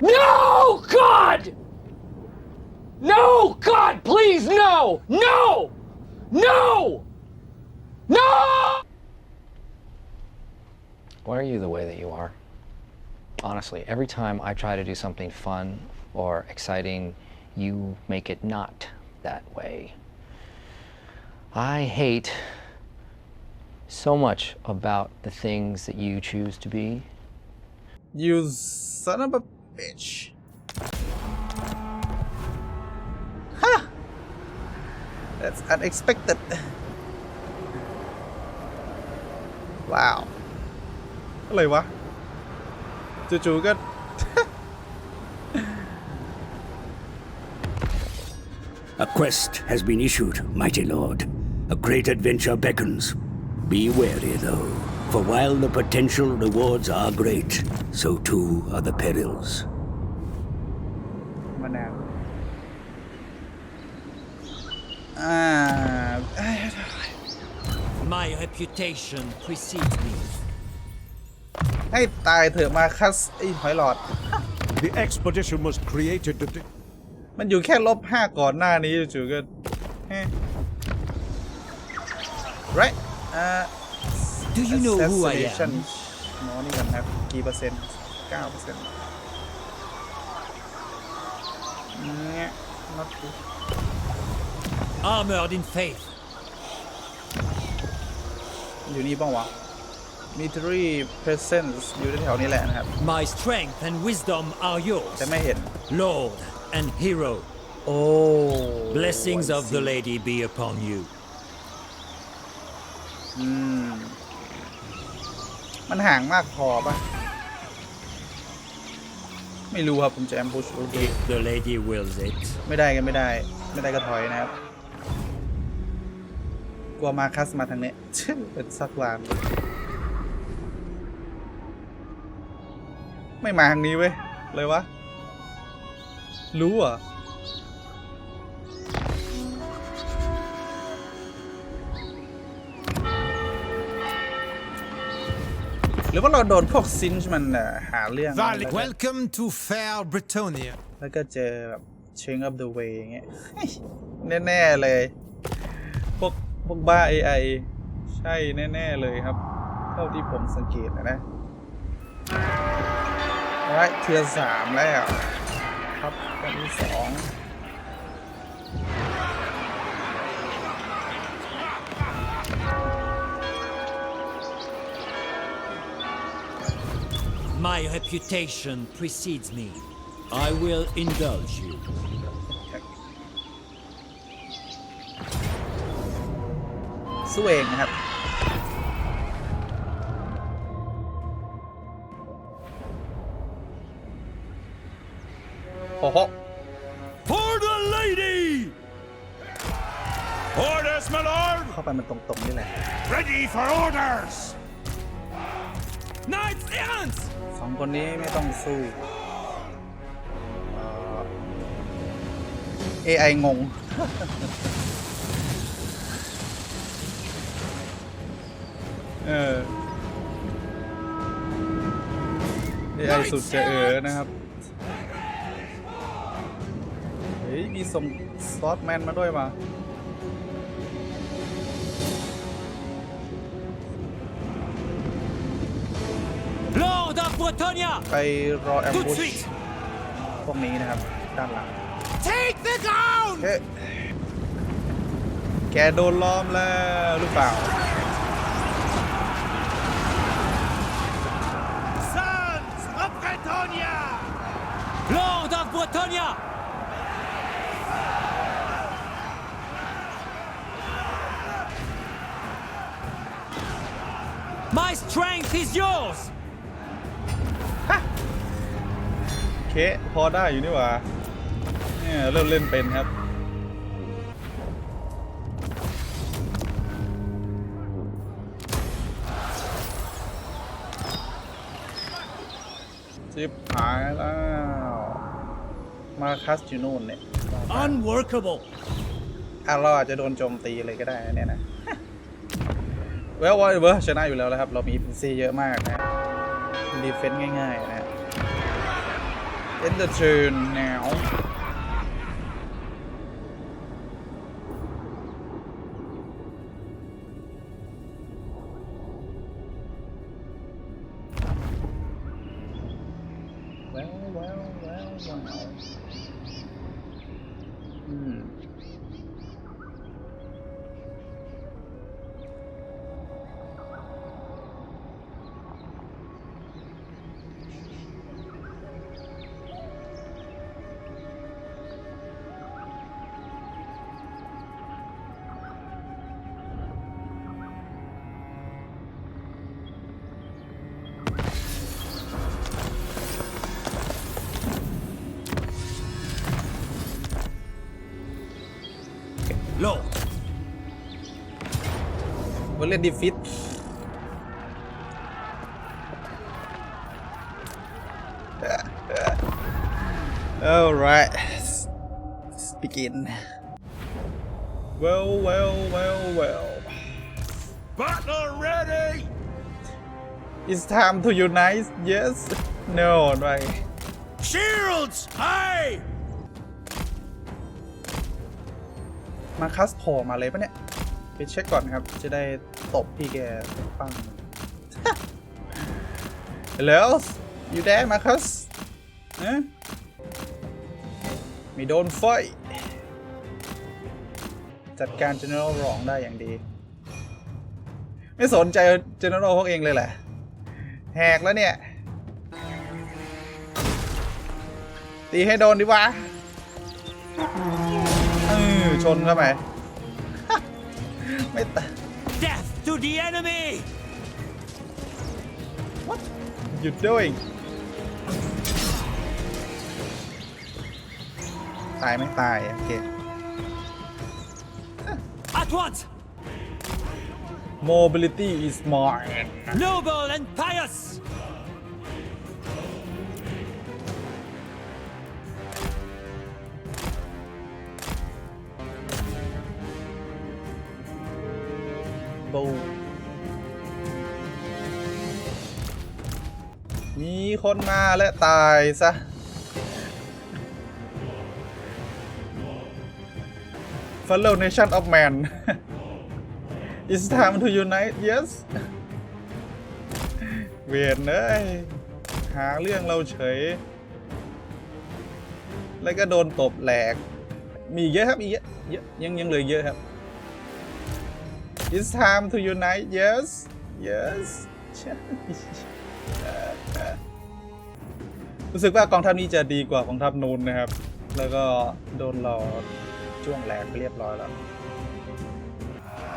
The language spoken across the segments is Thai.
No, God! No, God, please, no! No! No! No! Why are you the way that you are? Honestly, every time I try to do something fun or exciting, you make it not that way. I hate so much about the things that you choose to be. you son of a bitch ฮะ that's unexpected ว้าว อะไรวะ จู่ๆก็ A quest has been issued, mighty lord. A great adventure beckons. Be wary, though, for while the potential rewards are great, so too are the perils. มานานอ่าเอ้ย My reputation precedes me. ให้ตายเถอะมาคัสไอ้หอยหลอด The expedition was created to. de- มันอยู่แค่ลบห้าก่อนหน้านี้จู่ๆก็เฮ้ right อ่า Do you know who I assassination am? หมอนี่กันครับกี่เปอร์เซ็นต์เก้าเปอร์เซ็นต์เนี่ย not good Armored in faith. อยู่นี่บ้างวะ military presence อยู่แถวๆนี้แหละนะครับ My strength and wisdom are yours, แต่ไม่เห็น Lord and hero. โอ้ Blessings of the Lady be upon you. อืม มันห่างมากพอปะไม่รู้ครับผมจะแอมบูชโอเค If the Lady wills it. ไม่ได้กันไม่ได้ ไม่ได้ก็ถอยนะครับ กลัวมาคัสมาทางนี้ เป็นซักลานไม่มาทางนี้เว้ยเลยวะ รู้เหรอ่ รือว่าเราโดนพวกซินช์มันเอ่อหาเรื่อง Val- แล้วก็ Welcome to Fair Britonia. แล้วก็เจอแบบเชง of the way อย่างเงี้ยแน่ๆเลย พวกพวกบ้า AI ใช่แน่ๆเลยครับ เท่าที่ผมสังเกตนะนะไรเทียร์สามแล้ว ครับคนที่สอง My reputation precedes me. I will indulge you. สู้เองนะครับ โอ้โห For the lady! Orders, my lord! เข้าไปมันตรง ๆ นี่แหละ Ready for orders! Knights errant! สองคนนี้ไม่ต้องสู้เอ่อ AI งง เออ AI สุดจะเออนะครับ เฮ้ย มีส่งซอสแมนมาด้วยมา Lord of Bretonia! ไปรอแอม Tout บู de ช suite! พวกนี้นะครับ ด้านหลัง Take the ground! เฮ้ยแกโดนล้อมแล้วหรือเปล่า Sons of Bretonia! Lord of Bretonia! My strength is yours! เคพอได้อยู่นี่หว่าเนี่ยเริ่มเล่นเป็นครับจิบหายแล้ว มาคัสอยู่นู่นเนี่ย Unworkable! อะเราอาจจะโดนโจมตีเลยก็ได้นะเนี่ยนะเวลวอเวอร์ชนะอยู่แล้วนะครับ เรามีพินซีเยอะมากนะดีเฟนต์ง่ายๆนะ end the turn now วันเล่นดีฟิต Alright let's begin Well well well well Battle ready! It's time to unite yes No right Shields high! มาคัสโผล่มาเลยปะเนี่ย ไปเช็คก่อนครับ จะได้ ตบพี่แกปัง Hello you there มาคัสฮะมีโดนไฟ จัดการ General รองได้อย่างดี ไม่สนใจ General พวกเองเลยแหละแหกแล้วเนี่ย ตีให้โดนดีวะเออชนเข้าไปไม่ตาย to the enemy! What you doing ตายไม่ตาย โอเค At once! mobility is mine Noble and pious! Boom คนมาและตายซะ Fellow Nation of Man It's time to unite yes เวียนเอ้ย หาเรื่องเราเฉย แล้วก็โดนตบแหลก มีเยอะครับ มีเยอะเยอะยังยังเหลือเยอะครับ It's time to unite yes yes รู้สึกว่ากองทัพนี้จะดีกว่ากองทัพนูนนะครับ แล้วก็โดนเราช่วงแหลกไปเรียบร้อยแล้ว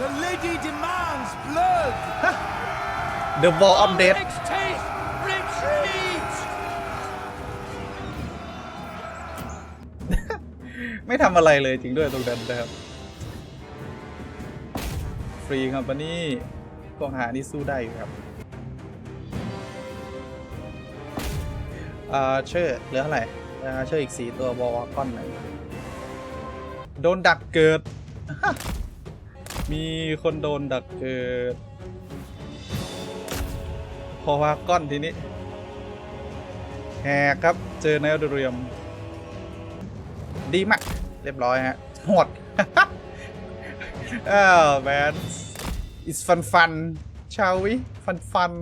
The lady demands blood! The Wall of Death Onyx Teeth, retreat! ไม่ทำอะไรเลยจริงด้วยตรงนั้นนะครับ ฟรีครับวันนี้กองหานี่สู้ได้อยู่ครับ อ่าเชื่อเหลือเท่าไหร่อ่าเชื่ออีกสี่ตัวบอลก้อนหนึ่งโดนดักเกิด มีคนโดนดักเกิด พอวาก้อนทีนี้แหกครับเจอแนวเรียม ดีมาก เรียบร้อยฮะหดอ้าวแมน it's fun fun ชาวิ ฟันฟัน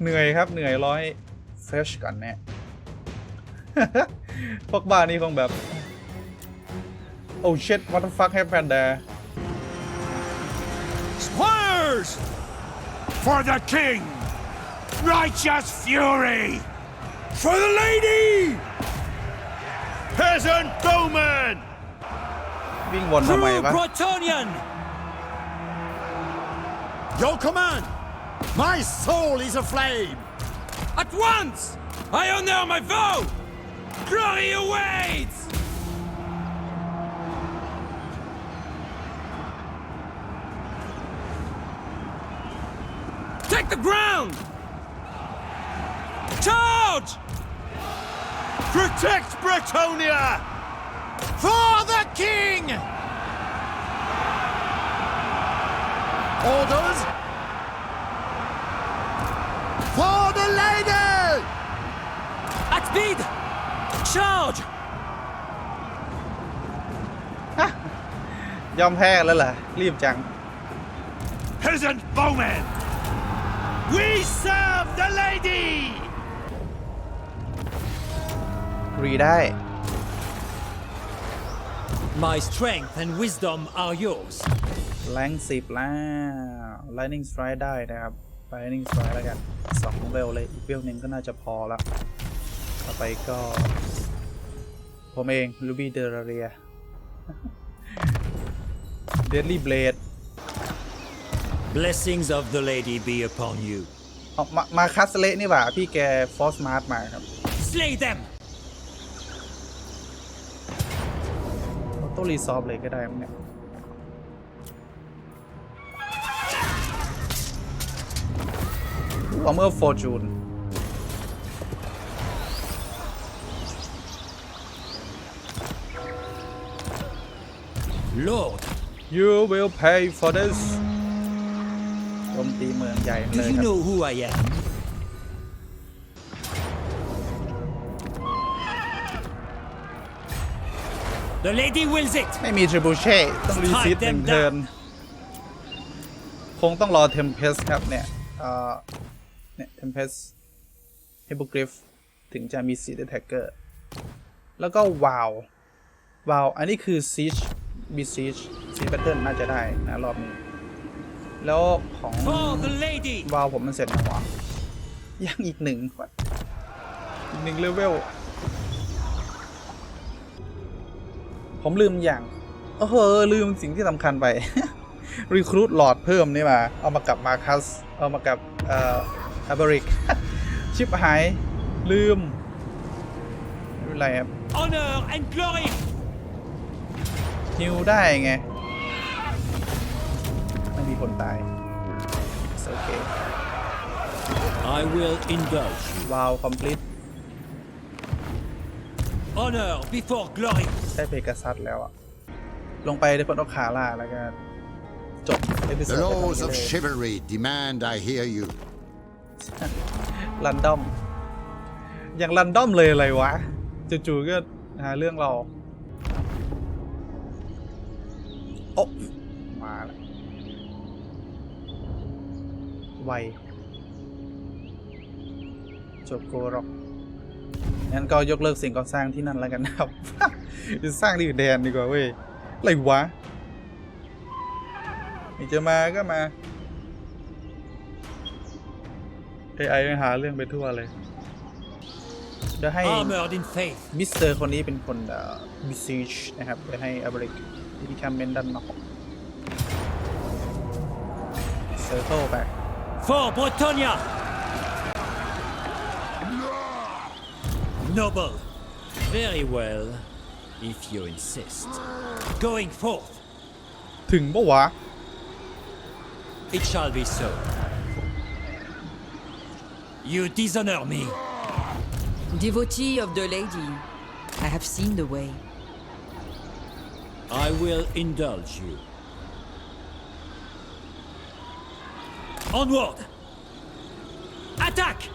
เหนื่อยครับ เหนื่อยร้อยเฟรชก่อนเนี่ย พวกบ้านนี้คงแบบ oh shit what the fuck happened there Squires! For the king! Righteous fury! For the lady! Peasant bowman! วิ่งวนทำไม True วะ Bretonian! Your command! My soul is aflame! At once! I honor my vow! Glory awaits! Take the ground! Charge! Protect Bretonia! For the king! Orders! For the lady! At speed! Charge! ยอมแพ้แล้วเหรอรีบจัง Peasant bowmen! We serve the lady! รีได้ My strength and wisdom are yours. แรงสิบแล้ว Lightning Strike ได้นะครับ Lightning Strike แล้วกันสองเวลเลย อีกเวลหนึ่งก็น่าจะพอละ ต่อไปก็ ผมเอง Ruby d e r a r i a Deadly Blade Blessings of the lady be upon you. เอามามาคัสเละนี่หว่า พี่แก Force Mart มาครับ Slay them! ต้องรีซอฟเลยก็ได้มั้งเนี่ยวอร์เมอร์ฟอร์จูน Lord, you will pay for this โจมตีเมืองใหญ่เล do ย you ครับ know who I am? The lady wills it! ไม่มีทริบูเช่ต้องรีซิตหนึ่งเทิร์นคงต้องรอเทมเพสครับเนี่ยเอ่อเนี่ยเทมเพสเฮบูกริฟถึงจะมีซีดแท็กเกอร์แล้วก็วาววาวอันนี้คือซีช บีซีชซีแบตเทิลน่าจะได้นะรอบนี้ แล้วของ For the lady! วาวผมมันเสร็จแล้ววะยังอีกหนึ่งวะอีกหนึ่งเลเวล ผมลืมอย่างเออลืมสิ่งที่สำคัญไปรีครู t หลอดเพิ่มนี่มา เอามากับมาคัส เอามากับเอ่ออาบริก ชิปหาย ลืมไม่เป็นไรครับ Honor and glory! ฮิวได้ไง ไม่มีคนตายโอเค I will indulge you. วาวคอมพลีท Honor before glory! ได้เพกัซัสแล้วอะลงไปได้พนอคาร่าแล้วก็จบเอพิโซ The ด laws of chivalry demand I hear you. รันดอม อย่างรันดอมเลยอะไรวะ จู่ๆก็หาเรื่องเรา อ้มาแล้วไวจบโกรอกงั้นก็ยกเลิกสิ่งก่อสร้างที่นั่นแล้วกันนะครับ จะสร้างที่อื่นแทนดีกว่าเว้ยอะไรวะไม่จะมาก็มา AI หาเรื่องไปทั่วเลยเดี๋ยวให้ Armored in faith. มิสเตอร์คนนี้เป็นคนบิซีชนะครับเดี๋ยวให้อบริก ที่แคมเมนดันนอกเซอร์เคิลไป For Bretonia! Noble. Very well, if you insist. Going forth, ถึงปะวะ it shall be so. You dishonor me. Devotee of the lady, I have seen the way. I will indulge you. Onward! Attack!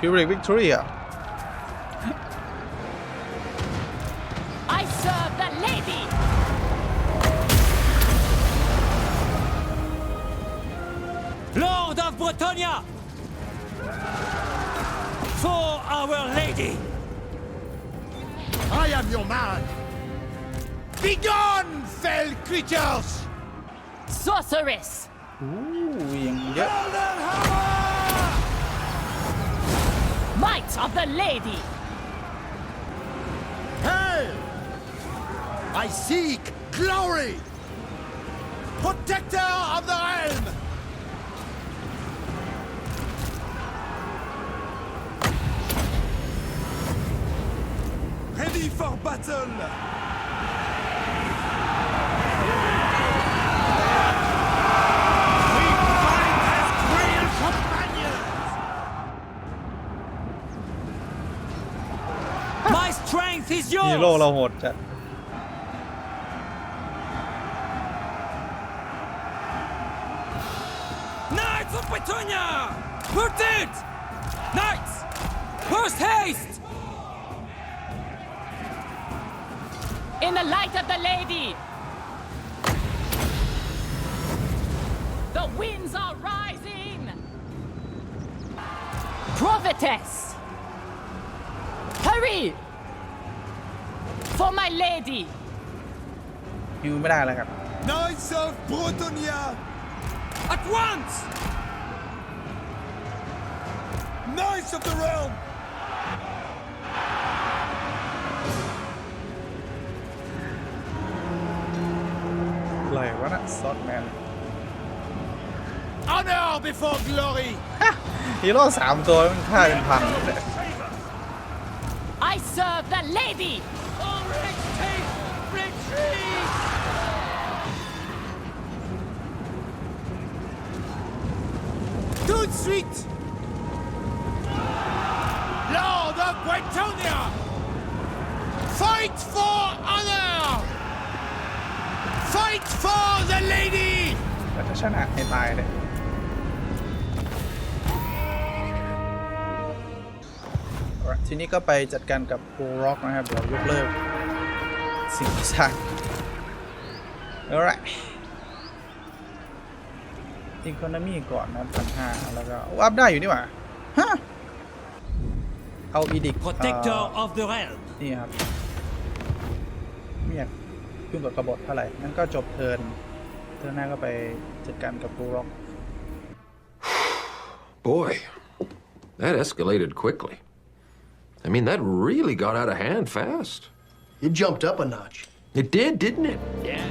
Pyrrhic Victoria. I serve the lady! Lord of Bretonia! for Our Lady! I am your man! Begone, fell creatures! Sorceress! Ooh, yep. Might of the Lady! Hey! I seek glory! Protector of the realm! Ready for battle! We fight as real companions! My strength is ฮีโร่ yours! เราโหดจัด Knights of Bretonia! Put it! Knights! Post haste! In the light of the lady! The winds are rising! Prophetess! Hurry! For my lady! ฮิวไม่ได้แล้วครับ Knights of Bretonia! At once! Knights of the realm! อะไรวะนะซอสแมน Honor before glory! ฮีโร่สามตัวมันฆ่าเป็นพันเลย I serve the lady! Retreat! Retreat! Tout de suite! Lord of Bretonia! Fight for honor! Fight for the lady! แต่ถ้าชนะให้ตายเลยเอาละทีนี้ก็ไปจัดการกับปูร็อกนะครับ เดี๋ยวยกเลิก สิ่งที่สร้างเอาละอีโคโนมีก่อนนะพันห้าแล้วก็อัพได้อยู่นี่หว่าฮะเอาอีดิก Protector of the realm. นี่ครับไม่อยาก ยุ่งกับกบฏเท่าไหร่งั้นก็จบเทิร์นเทิร์นหน้าก็ไปจัดการกับปูร็อก Boy, that escalated quickly. I mean, that really got out of hand fast. It jumped up a notch. It did, didn't it? Yeah.